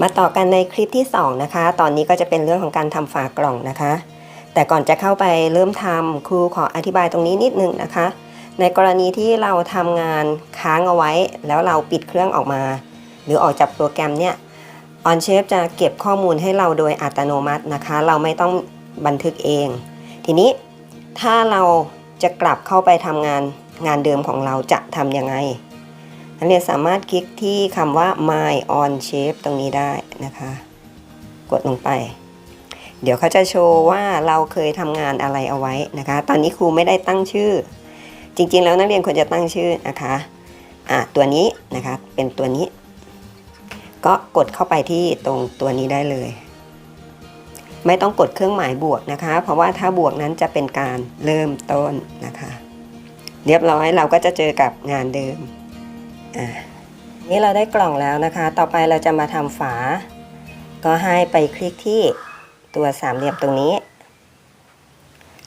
มาต่อกันในคลิปที่ 2 นะคะ ตอนนี้ก็จะเป็นเรื่องของการทำฝากล่องนะคะ แต่ก่อนจะเข้าไปเริ่มทำครูขออธิบายตรงนี้นิดนึงนะคะ ในกรณีที่เราทำงานค้างเอาไว้ แล้วเราปิดเครื่องออกมา หรือออกจากโปรแกรมเนี่ย OnShape จะเก็บข้อมูลให้เราโดยอัตโนมัตินะคะ เราไม่ต้องบันทึกเอง ทีนี้ถ้าเราจะกลับเข้าไปทำงานงานเดิมของเราจะทำยังไง นักเรียนสามารถคลิกที่คำว่า my on shape ตรงนี้ได้นะคะ กดลงไป เดี๋ยวเขาจะโชว์ว่าเราเคยทำงานอะไรเอาไว้นะคะ ตอนนี้ครูไม่ได้ตั้งชื่อ จริงๆ แล้วนักเรียนควรจะตั้งชื่อนะคะอะตัวนี้นะคะเป็นตัวนี้ ก็กดเข้าไปที่ตรงตัวนี้ได้เลย ไม่ต้องกดเครื่องหมายบวกนะคะ เพราะว่าถ้าบวกนั้นจะเป็นการเริ่มต้นนะคะ เรียบร้อยเราก็จะเจอกับงานเดิม อะนี่เราได้กล่องแล้วนะคะ ต่อไปเราจะมาทำฝา ก็ให้ไปคลิกที่ตัวสามเหลี่ยมตรงนี้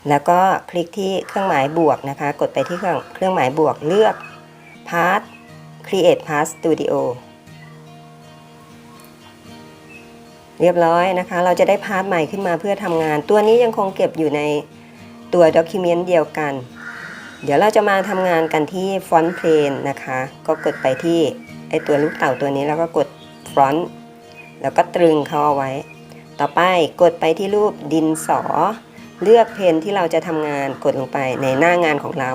แล้วก็คลิกที่เครื่องหมายบวกนะคะ กดไปที่เครื่องเครื่องหมายบวกเลือก Part Create Part Studio เรียบร้อยนะคะ เราจะได้พาร์ทใหม่ขึ้นมาเพื่อทำงาน ตัวนี้ยังคงเก็บอยู่ในตัว Document เดียวกัน เดี๋ยวเราจะมาทำงานกันที่ Font Plane นะคะ ก็กดไปที่ไอตัวลูกเต่าตัวนี้แล้วก็กด Front แล้วก็ตรึงเขาเอาไว้ ต่อไปกดไปที่รูปดินสอ เลือกเพนที่เราจะทำงานกดลงไปในหน้างานของเรา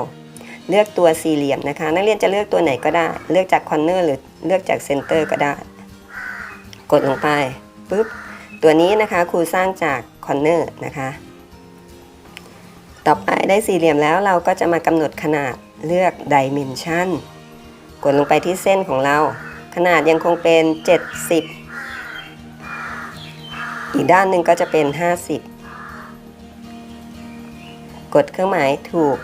เลือกตัวสี่เหลี่ยมนะคะ นักเรียนจะเลือกตัวไหนก็ได้ เลือกจากคอนเนอร์หรือเลือกจากเซนเตอร์ก็ได้ กดลงไปปุ๊บตัวนี้นะคะครูสร้างจากคอนเนอร์นะคะ ต่อไปได้สี่เหลี่ยมแล้วเราก็จะมากำหนดขนาดเลือก Dimension กดลงไปที่เส้นของเรา ขนาดยังคงเป็น 70 อีกด้านหนึ่งก็จะเป็น 50 กดเครื่องหมายถูก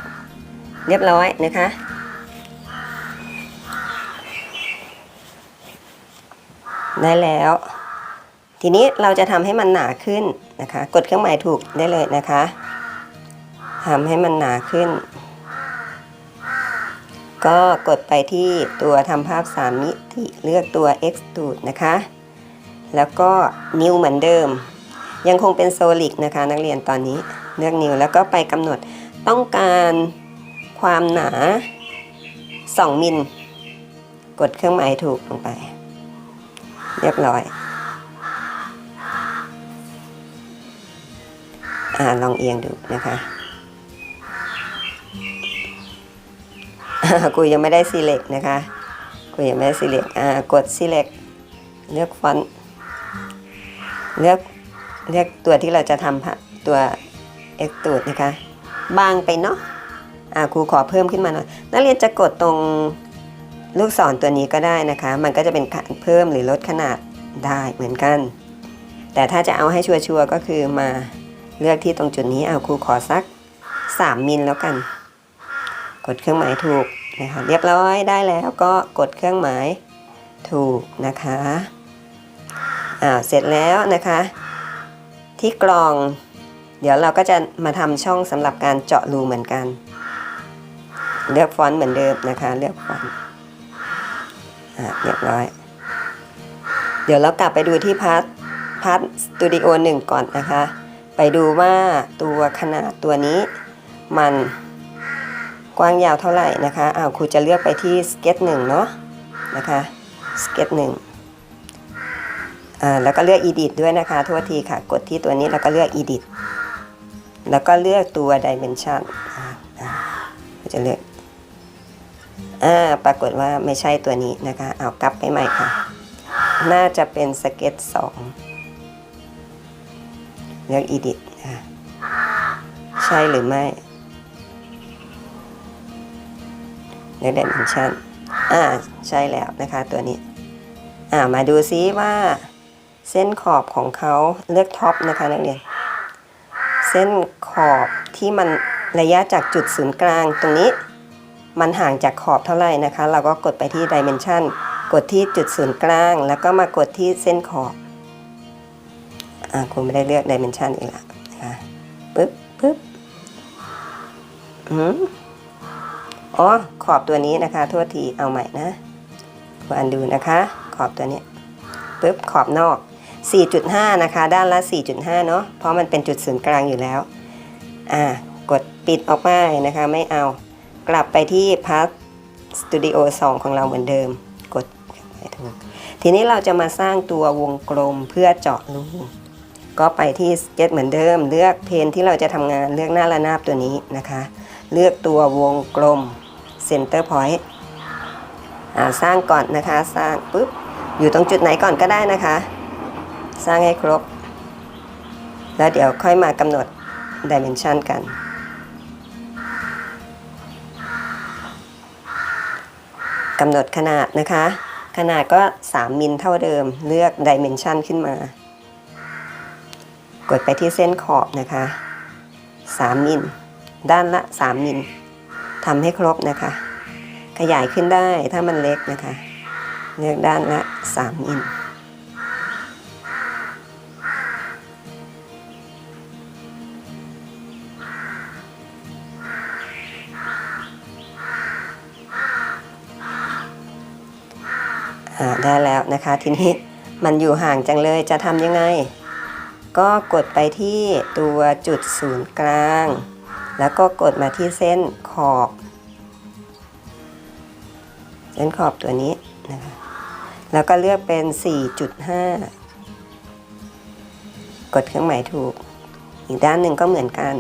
เรียบร้อยนะคะ ได้แล้ว ทีนี้เราจะทำให้มันหนาขึ้นนะคะ กดเครื่องหมายถูกได้เลยนะคะ ทำให้มันหนาขึ้น ก็กดไปที่ตัวทำภาพ 3 มิติเลือกตัว extrude นะคะ แล้วก็ new เหมือนเดิม ยังคงเป็น solid นะคะ นักเรียนตอนนี้เลือก new แล้วก็ไปกำหนดต้องการความหนา 2 มิล กดเครื่องหมายถูกลงไป เรียบร้อยอ่าลองเอียงดูนะคะ กูยังไม่ได้ select นะคะ กูยังไม่ได้ select อ่ากด select เลือกฟอนต์เลือกเลือกตัวที่เราจะทำตัว extrude นะคะ บางไปเนาะอ่าครูขอเพิ่มขึ้นมาหน่อยนักเรียนจะกดตรงลูกศรตัวนี้ก็ได้นะคะ มันก็จะเป็นการเพิ่มหรือลดขนาดได้เหมือนกัน แต่ถ้าจะเอาให้ชัวร์ๆก็คือมาเลือกที่ตรงจุดนี้เอาครูขอสัก 3มิลแล้วกัน กดเครื่องหมายถูกนะคะเรียบร้อยได้แล้วก็กดเครื่องหมายถูกนะคะอ่าเสร็จแล้วนะคะ ที่กรอง เดี๋ยวเราก็จะมาทำช่องสำหรับการเจาะรูเหมือนกัน เลือกฟอนต์เหมือนเดิมนะคะเลือกฟอนต์อ่าเรียบร้อย เดี๋ยวเรากลับไปดูที่พาร์ทพาร์ทสตูดิโอหนึ่งก่อนนะคะ ไปดูว่าตัวขนาดตัวนี้มัน กว้างยาวเท่าไหร่นะคะอ้าวครูจะเลือกไปที่สเก็ตหนึ่งเนาะนะคะสเก็ตหนึ่งอ่าแล้วก็เลือก edit ด้วยนะคะโทษทีค่ะ กดที่ตัวนี้แล้วก็เลือก edit แล้วก็เลือกตัว dimension อ่าจะเลือกอ่าปรากฏว่าไม่ใช่ตัวนี้นะคะ เอากลับไปใหม่ค่ะ น่าจะเป็นสเก็ตสองเลือก edit นะคะใช่หรือไม่ เลือก dimension อ่าใช่แล้วนะคะตัวนี้อ่ามาดูซิว่าเส้นขอบของเขาเลือกท็อปนะคะนักเรียนเส้นขอบที่มันระยะจากจุดศูนย์กลางตรงนี้ มันห่างจากขอบเท่าไหร่นะคะ เราก็กดไปที่ dimension กดที่จุดศูนย์กลาง แล้วก็มากดที่เส้นขอบอ่าคุณไม่ได้เลือก dimension อีกแล้วนะคะปึ๊บปึ๊บอืม อ๋อขอบตัวนี้นะคะโทษทีเอาใหม่นะครูอันดูนะคะ ขอบตัวนี้ปปุ๊บขอบนอก 4.5 นะคะ ด้านละ 4.5 เนาะเพราะมันเป็นจุดศูนย์กลางอยู่แล้วอ่ากดปิดออกไปนะคะไม่เอา กลับไปที่พาร์ทสตูดิโอ2ของเราเหมือนเดิม กดไปทางทีนี้เราจะมาสร้างตัววงกลมเพื่อเจาะรูก็ไปที่สเก็ตเหมือนเดิม เลือกเพนที่เราจะทำงานเลือกหน้าระนาบตัวนี้นะคะ เลือกตัววงกลม เซ็นเตอร์พอยต์สร้างก่อนนะคะสร้างปุ๊บอยู่ตรงจุดไหนก่อนก็ได้นะคะ สร้างให้ครบ แล้วเดี๋ยวค่อยมากำหนดดิเมนชันกัน กำหนดขนาดนะคะ ขนาดก็ 3 มิลเท่าเดิมเลือกดิเมนชันขึ้นมา กดไปที่เส้นขอบนะคะ 3 มิลด้านละ 3 มิล ทำให้ครบนะคะ ขยายขึ้นได้ถ้ามันเล็กนะคะ เลือกด้านละ3มิลอ่าได้แล้วนะคะ ทีนี้มันอยู่ห่างจังเลยจะทำยังไง ก็กดไปที่ตัวจุดศูนย์กลาง แล้วก็กดมาที่เส้นขอบ เส้นขอบตัวนี้นะคะ แล้วก็เลือกเป็น 4.5 กดเครื่องหมายถูก อีกด้านหนึ่งก็เหมือนกัน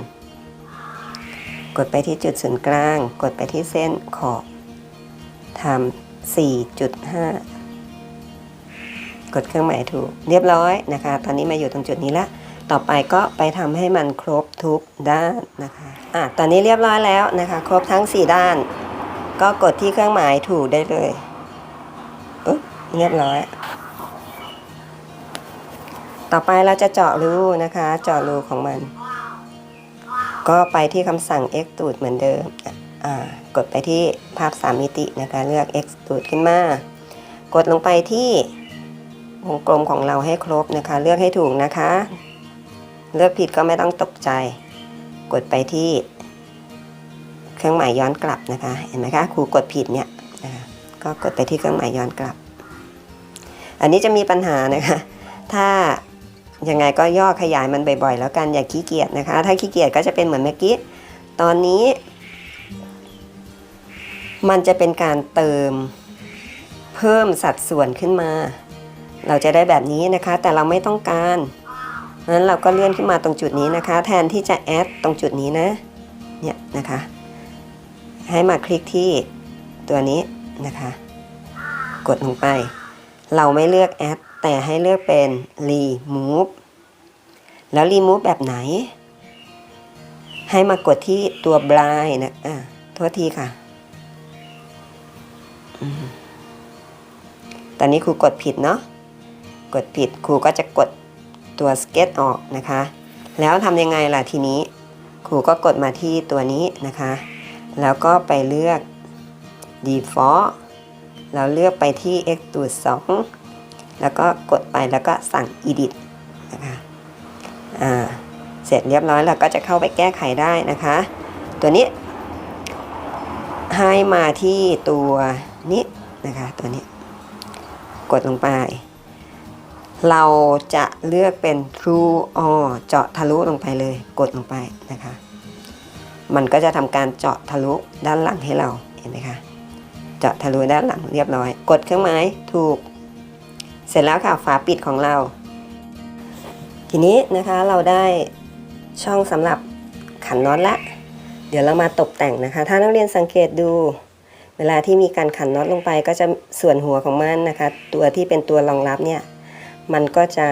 กดไปที่จุดศูนย์กลาง กดไปที่เส้นขอบทำ4.5 กดเครื่องหมายถูก เรียบร้อยนะคะ ตอนนี้มาอยู่ตรงจุดนี้ละ ต่อไปก็ไปทำให้มันครบทุกด้านนะคะอะตอนนี้เรียบร้อยแล้วนะคะ ครบทั้ง 4 ด้าน ก็กดที่เครื่องหมายถูกได้เลยอุ๊บเรียบร้อย ต่อไปเราจะเจาะรูนะคะ เจาะรูของมัน ก็ไปที่คำสั่ง extrude เหมือนเดิมอ่ากดไปที่ภาพ 3 มิตินะคะ เลือก extrude ขึ้นมา กดลงไปที่วงกลมของเราให้ครบนะคะ เลือกให้ถูกนะคะ เลือกผิดก็ไม่ต้องตกใจ กดไปที่ เครื่องหมายย้อนกลับนะคะ เห็นไหมคะครูกดผิดเนี่ยนะคะก็กดไปที่เครื่องหมายย้อนกลับ อันนี้จะมีปัญหานะคะ ถ้ายังไงก็ย่อขยายมันบ่อยๆ แล้วกันอย่าขี้เกียจนะคะ ถ้าขี้เกียจก็จะเป็นเหมือนเมื่อกี้ตอนนี้ มันจะเป็นการเติมเพิ่มสัดส่วนขึ้นมา เราจะได้แบบนี้นะคะ แต่เราไม่ต้องการ นั้นเราก็เลื่อนขึ้นมาตรงจุดนี้นะคะ แทนที่จะแอดตรงจุดนี้นะ เนี่ยนะคะ ให้มาคลิกที่ตัวนี้นะคะ กดลงไป เราไม่เลือกแอดแต่ให้เลือกเป็น remove แล้ว remove แบบไหน ให้มากดที่ตัว blind นะอะโทษทีค่ะตอนนี้ครูกดผิดเนาะ กดผิดครูก็จะกด ตัว sketch ออกนะคะ แล้วทำยังไงล่ะทีนี้ครูก็กดมาที่ตัวนี้นะคะ แล้วก็ไปเลือก default แล้วเลือกไปที่ extrude 2 แล้วก็กดไปแล้วก็สั่ง edit นะคะอ่าเสร็จเรียบร้อยแล้วก็จะเข้าไปแก้ไขได้นะคะ ตัวนี้ ให้มาที่ตัวนี้นะคะตัวนี้ กดลงไป เราจะเลือกเป็น true or เจาะทะลุลงไปเลยกดลงไปนะคะ มันก็จะทำการเจาะทะลุด้านหลังให้เราเห็นไหมคะ เจาะทะลุด้านหลังเรียบร้อย กดเครื่องหมายถูก เสร็จแล้วค่ะฝาปิดของเรา ทีนี้นะคะเราได้ช่องสำหรับขันน็อตละ เดี๋ยวเรามาตกแต่งนะคะ ถ้านักเรียนสังเกตดูเวลาที่มีการขันน็อตลงไปก็จะส่วนหัวของมันนะคะ ตัวที่เป็นตัวรองรับเนี่ย มันก็จะ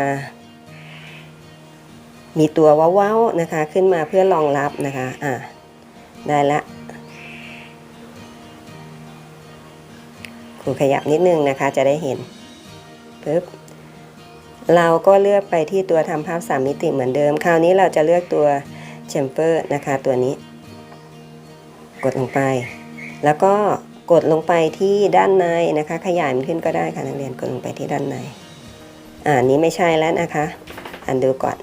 มีตัวเว้าวๆนะคะ ขึ้นมาเพื่อรองรับนะคะอ่าได้ละครูขยับนิดนึงนะคะจะได้เห็นปึ๊บเราก็เลือกไปที่ตัวทำภาพสามมิติเหมือนเดิม คราวนี้เราจะเลือกตัวแชมเปอร์นะคะตัวนี้ กดลงไป แล้วก็กดลงไปที่ด้านในนะคะ ขยายมันขึ้นก็ได้ค่ะนักเรียนกดลงไปที่ด้านใน อ่านี้ไม่ใช่แล้วนะคะ อันดูก่อน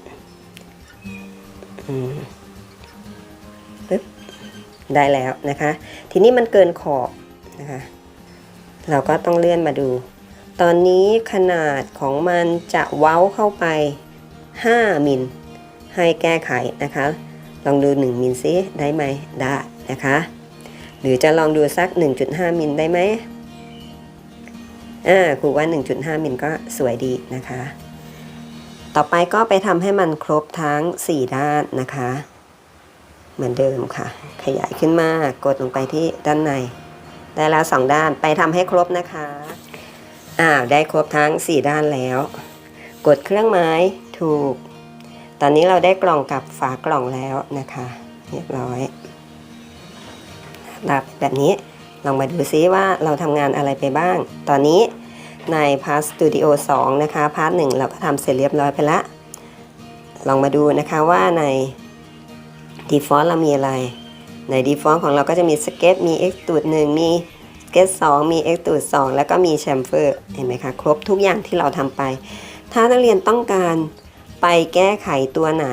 อืมปึ๊บได้แล้วนะคะ ทีนี้มันเกินขอบนะคะ เราก็ต้องเลื่อนมาดู ตอนนี้ขนาดของมันจะเว้าเข้าไป 5 มิล ให้แก้ไขนะคะ ลองดู 1 มิลซิได้ไหมได้นะคะ หรือจะลองดูสัก 1.5 มิลได้ไหม อ่าครูว่า 1.5 มิลก็สวยดีนะคะ ต่อไปก็ไปทำให้มันครบทั้ง 4 ด้านนะคะ เหมือนเดิมค่ะ ขยายขึ้นมากดลงไปที่ด้านใน ได้แล้ว 2 ด้านไปทำให้ครบนะคะอ้าวได้ครบทั้ง 4 ด้านแล้ว กดเครื่องไม้ถูก ตอนนี้เราได้กล่องกับฝากล่องแล้วนะคะ เรียบร้อยแบบแบบนี้ ลองมาดูซิว่าเราทำงานอะไรไปบ้าง ตอนนี้ใน Part Studio 2นะคะ พาร์ท1เราก็ทำเสร็จเรียบร้อยไปละ ลองมาดูนะคะว่าใน Default เรามีอะไร ใน Default ของเราก็จะมี Sketch มี Extrude 1มี Sketch 2มี Extrude 2แล้วก็มี Chamfer เห็นไหมคะ ครบทุกอย่างที่เราทำไป ถ้านักเรียนต้องการไปแก้ไขตัวไหน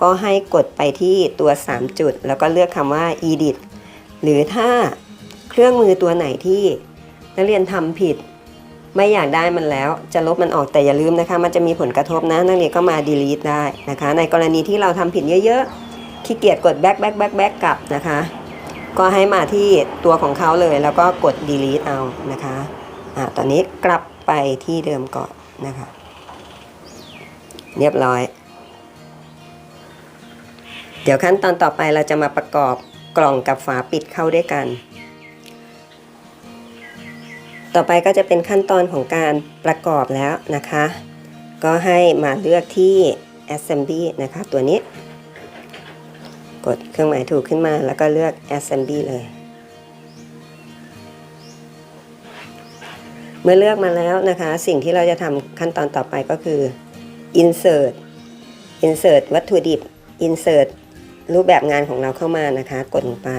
ก็ให้กดไปที่ตัว 3 จุด แล้วก็เลือกคำว่า edit หรือถ้า เครื่องมือตัวไหนที่นักเรียนทำผิด ไม่อยากได้มันแล้ว จะลบมันออกแต่อย่าลืมนะคะ มันจะมีผลกระทบนะ นักเรียนก็มา delete ได้นะคะ ในกรณีที่เราทำผิดเยอะๆขี้เกียจกด back back back back กลับนะคะ ก็ให้มาที่ตัวของเขาเลยแล้วก็กด delete เอานะคะอ่าตอนนี้กลับไปที่เดิมก่อนนะคะ เรียบร้อย เดี๋ยวขั้นตอนต่อไปเราจะมาประกอบกล่องกับฝาปิดเข้าด้วยกัน ต่อไปก็จะเป็นขั้นตอนของการประกอบแล้วนะคะ ก็ให้มาเลือกที่ assembly นะคะ ตัวนี้ กดเครื่องหมายถูกขึ้นมาแล้วก็เลือก assembly เลย เมื่อเลือกมาแล้วนะคะ สิ่งที่เราจะทำขั้นตอนต่อไปก็คือ insert insert วัตถุดิบ insert รูปแบบงานของเราเข้ามานะคะ กดลงไป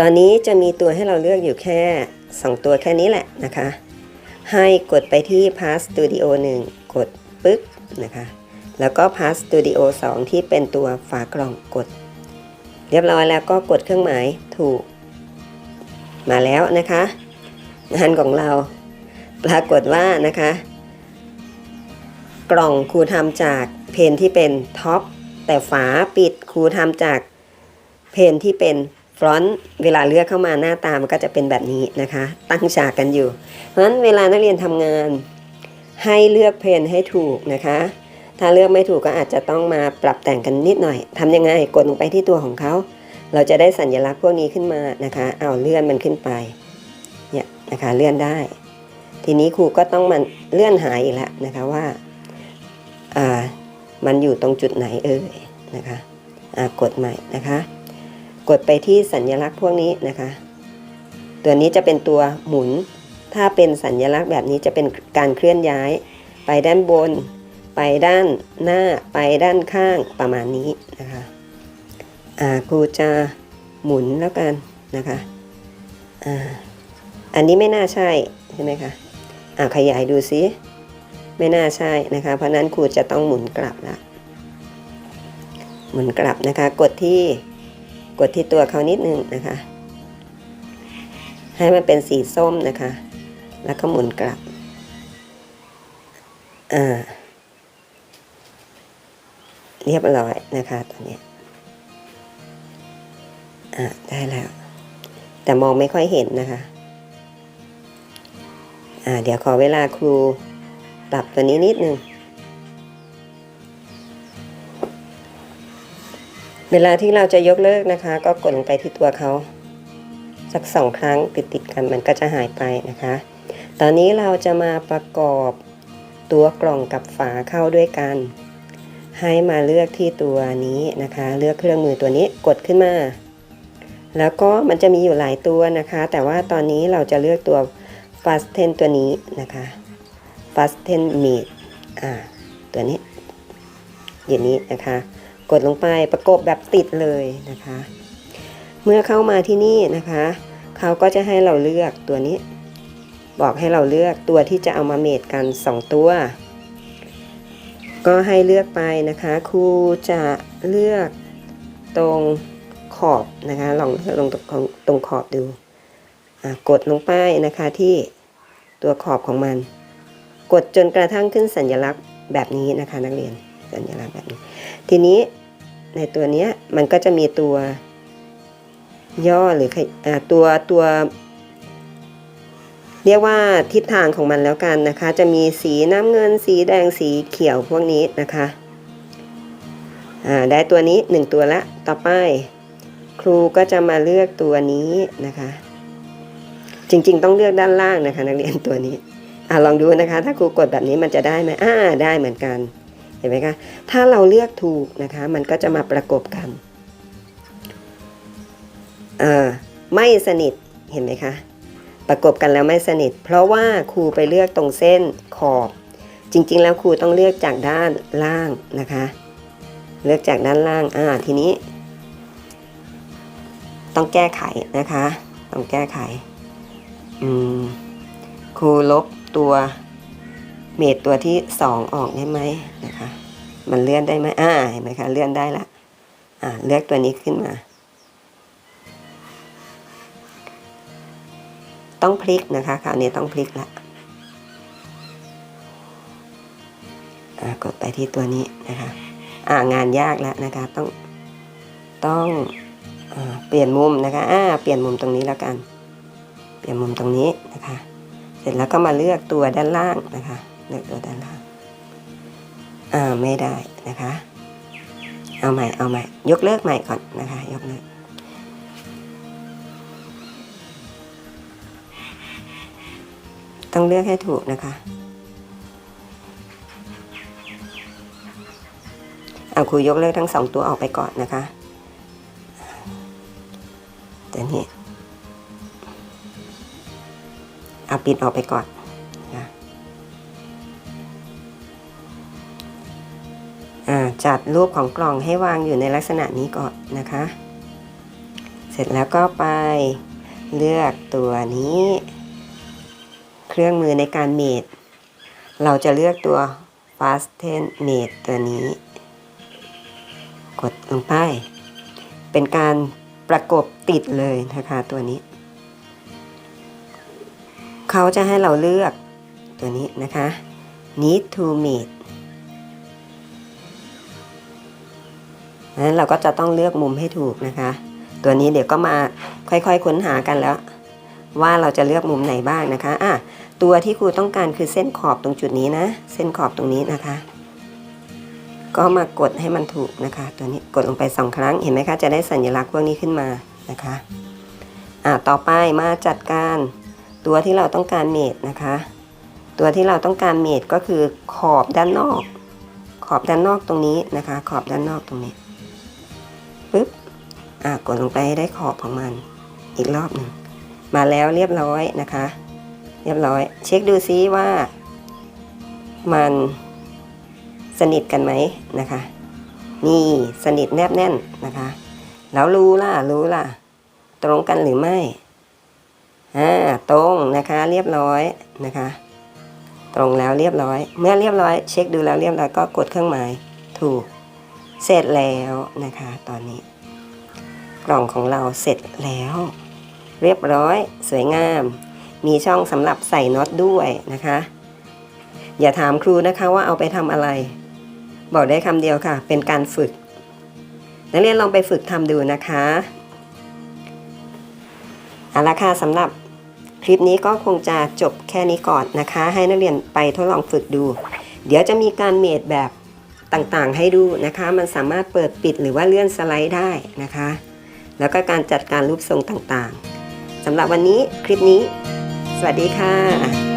ตอนนี้จะมีตัวให้เราเลือกอยู่แค่ 2 ตัวแค่นี้แหละนะคะ ให้กดไปที่ Pass Studio 1 กดปึ๊กนะคะ แล้วก็ Pass Studio 2 ที่เป็นตัวฝากล่องกด เรียบร้อยแล้วก็กดเครื่องหมายถูก มาแล้วนะคะ งานของเราปรากฏว่านะคะ กล่องครูทำจากเพนที่เป็นท็อปแต่ฝาปิดครูทำจากเพนที่เป็น ฟรอนต์เวลาเลือกเข้ามาหน้าตามันก็จะเป็นแบบนี้นะคะ ตั้งฉากกันอยู่ เพราะฉะนั้นเวลานักเรียนทำงานให้เลือกเพนให้ถูกนะคะ ถ้าเลือกไม่ถูกก็อาจจะต้องมาปรับแต่งกันนิดหน่อยทำยังไงกดลงไปที่ตัวของเขา เราจะได้สัญลักษณ์พวกนี้ขึ้นมานะคะ เอาเลื่อนมันขึ้นไปเนี่ยนะคะเลื่อนได้ ทีนี้ครูก็ต้องมันเลื่อนหาอีกแล้วนะคะว่าอ่ามันอยู่ตรงจุดไหนเอ่ยนะคะอ่ากดใหม่นะคะ กดไปที่สัญลักษณ์พวกนี้นะคะ ตัวนี้จะเป็นตัวหมุน ถ้าเป็นสัญลักษณ์แบบนี้จะเป็นการเคลื่อนย้าย ไปด้านบน ไปด้านหน้า ไปด้านข้างประมาณนี้นะคะอ่าครูจะหมุนแล้วกันนะคะอ่าอันนี้ไม่น่าใช่ใช่ไหมคะอ่าขยายดูซิไม่น่าใช่นะคะ เพราะนั้นครูจะต้องหมุนกลับละหมุนกลับนะคะ กดที่ กดที่ตัวเขานิดนึงนะคะ ให้มันเป็นสีส้มนะคะ แล้วก็หมุนกลับอ่าเรียบร้อยนะคะตอนนี้อ่าได้แล้ว แต่มองไม่ค่อยเห็นนะคะอ่าเดี๋ยวขอเวลาครูปรับตัวนี้นิดนึง เวลาที่เราจะยกเลิกนะคะ ก็กดลงไปที่ตัวเขาสักสองครั้งติดติดๆกันมันก็จะหายไปนะคะ ตอนนี้เราจะมาประกอบตัวกล่องกับฝาเข้าด้วยกัน ให้มาเลือกที่ตัวนี้นะคะ เลือกเครื่องมือตัวนี้กดขึ้นมา แล้วก็มันจะมีอยู่หลายตัวนะคะ แต่ว่าตอนนี้เราจะเลือกตัว fasten ตัวนี้นะคะ fasten meat อ่าตัวนี้อย่างนี้นะคะ กดลงไปประกบแบบติดเลยนะคะ เมื่อเข้ามาที่นี่นะคะเขาก็จะให้เราเลือกตัวนี้ บอกให้เราเลือกตัวที่จะเอามาเมทกัน 2 ตัว ก็ให้เลือกไปนะคะครูจะเลือกตรงขอบนะคะลองเลือกลงตรงขอบดูกดลงไปนะคะที่ตัวขอบของมัน กดจนกระทั่งขึ้นสัญลักษณ์แบบนี้นะคะนักเรียน สัญลักษณ์แบบนี้ ทีนี้ในตัวเนี้ยมันก็จะมีตัวย่อหรืออตัวตัว เรียกว่าทิศทางของมันแล้วกันนะคะ จะมีสีน้ำเงิน สีแดงสีเขียวพวกนี้นะคะได้ตัวนี้หนึ่งตัวละต่อไป ครูก็จะมาเลือกตัวนี้นะคะ จริงๆ ต้องเลือกด้านล่างนะคะ นักเรียนตัวนี้อลองดูนะคะ ถ้าครูกดแบบนี้มันจะได้ไหมอ่าได้เหมือนกัน ห็นไหมคะ ถ้าเราเลือกถูกนะคะ มันก็จะมาประกบกันไม่สนิทเห็นไหมคะ ประกบกันแล้วไม่สนิท เพราะว่าครูไปเลือกตรงเส้นขอบ จริง ๆ แล้วครูต้องเลือกจากด้านล่างนะคะ เลือกจากด้านล่างอ่าทีนี้ ต้องแก้ไขนะคะ ต้องแก้ไข อืมครูลบตัว เมตตัวที่สองออกได้ไหมนะคะ มันเลื่อนได้ไหมอ่าเห็นไหมคะเลื่อนได้ละอ่าเลือกตัวนี้ขึ้นมา ต้องพลิกนะคะคราวนี้ต้องพลิกละกดไปที่ตัวนี้นะคะอ่างานยากแล้วนะคะต้องต้องอเปลี่ยนมุมนะคะอ่าเปลี่ยนมุมตรงนี้แล้วกัน เปลี่ยนมุมตรงนี้นะคะ เสร็จแล้วก็มาเลือกตัวด้านล่างนะคะ เลือกตัวด้านล่างอ่าไม่ได้นะคะ เอาใหม่เอาใหม่ ยกเลิกใหม่ก่อนนะคะ ยกเลิกต้องเลือกให้ถูกนะคะ เอาครูยกเลิกทั้งสองตัวออกไปก่อนนะคะแต่นี่เอาปิดออกไปก่อน รูปของกล่องให้วางอยู่ในลักษณะนี้ก่อนนะคะ เสร็จแล้วก็ไปเลือกตัวนี้ เครื่องมือในการเมดเราจะเลือกตัว fasten made ตัวนี้ กดลงไป เป็นการประกบติดเลยนะคะตัวนี้ เขาจะให้เราเลือกตัวนี้นะคะ need to mate นั้นเราก็จะต้องเลือกมุมให้ถูกนะคะ ตัวนี้เดี๋ยวก็มาค่อยๆค้นหากันแล้ว ว่าเราจะเลือกมุมไหนบ้างนะคะอะตัวที่ครูต้องการคือเส้นขอบตรงจุดนี้นะ เส้นขอบตรงนี้นะคะ ก็มากดให้มันถูกนะคะ ตัวนี้กดลงไปสองครั้งเห็นไหมคะจะได้สัญลักษณ์พวกนี้ขึ้นมานะคะอะต่อไปมาจัดการตัวที่เราต้องการเมดนะคะ ตัวที่เราต้องการเมดก็คือขอบด้านนอก ขอบด้านนอกตรงนี้นะคะ ขอบด้านนอกตรงนี้ อะกดลงไปให้ได้ขอบของมันอีกรอบหนึ่งมาแล้วเรียบร้อยนะคะ เรียบร้อย เช็คดูซิว่า มันสนิทกันไหมนะคะ นี่สนิทแนบแน่นนะคะ แล้วรู้ล่ะรู้ล่ะ ตรงกันหรือไม่อ่าตรงนะคะเรียบร้อยนะคะ ตรงแล้วเรียบร้อย เมื่อเรียบร้อย เช็คดูแล้วเรียบร้อยก็กดเครื่องหมายถูกเสร็จแล้วนะคะ ตอนนี้ กล่องของเราเสร็จแล้ว เรียบร้อยสวยงาม มีช่องสำหรับใส่น็อตด้วยนะคะ อย่าถามครูนะคะว่าเอาไปทำอะไร บอกได้คำเดียวค่ะ เป็นการฝึก นักเรียนลองไปฝึกทำดูนะคะเอาละค่ะสำหรับคลิปนี้ก็คงจะจบแค่นี้ก่อนนะคะ ให้นักเรียนไปทดลองฝึกดู เดี๋ยวจะมีการเมดแบบต่างๆให้ดูนะคะ มันสามารถเปิดปิดหรือว่าเลื่อนสไลด์ได้นะคะ แล้วก็การจัดการรูปทรงต่างๆสำหรับวันนี้คลิปนี้ สวัสดีค่ะ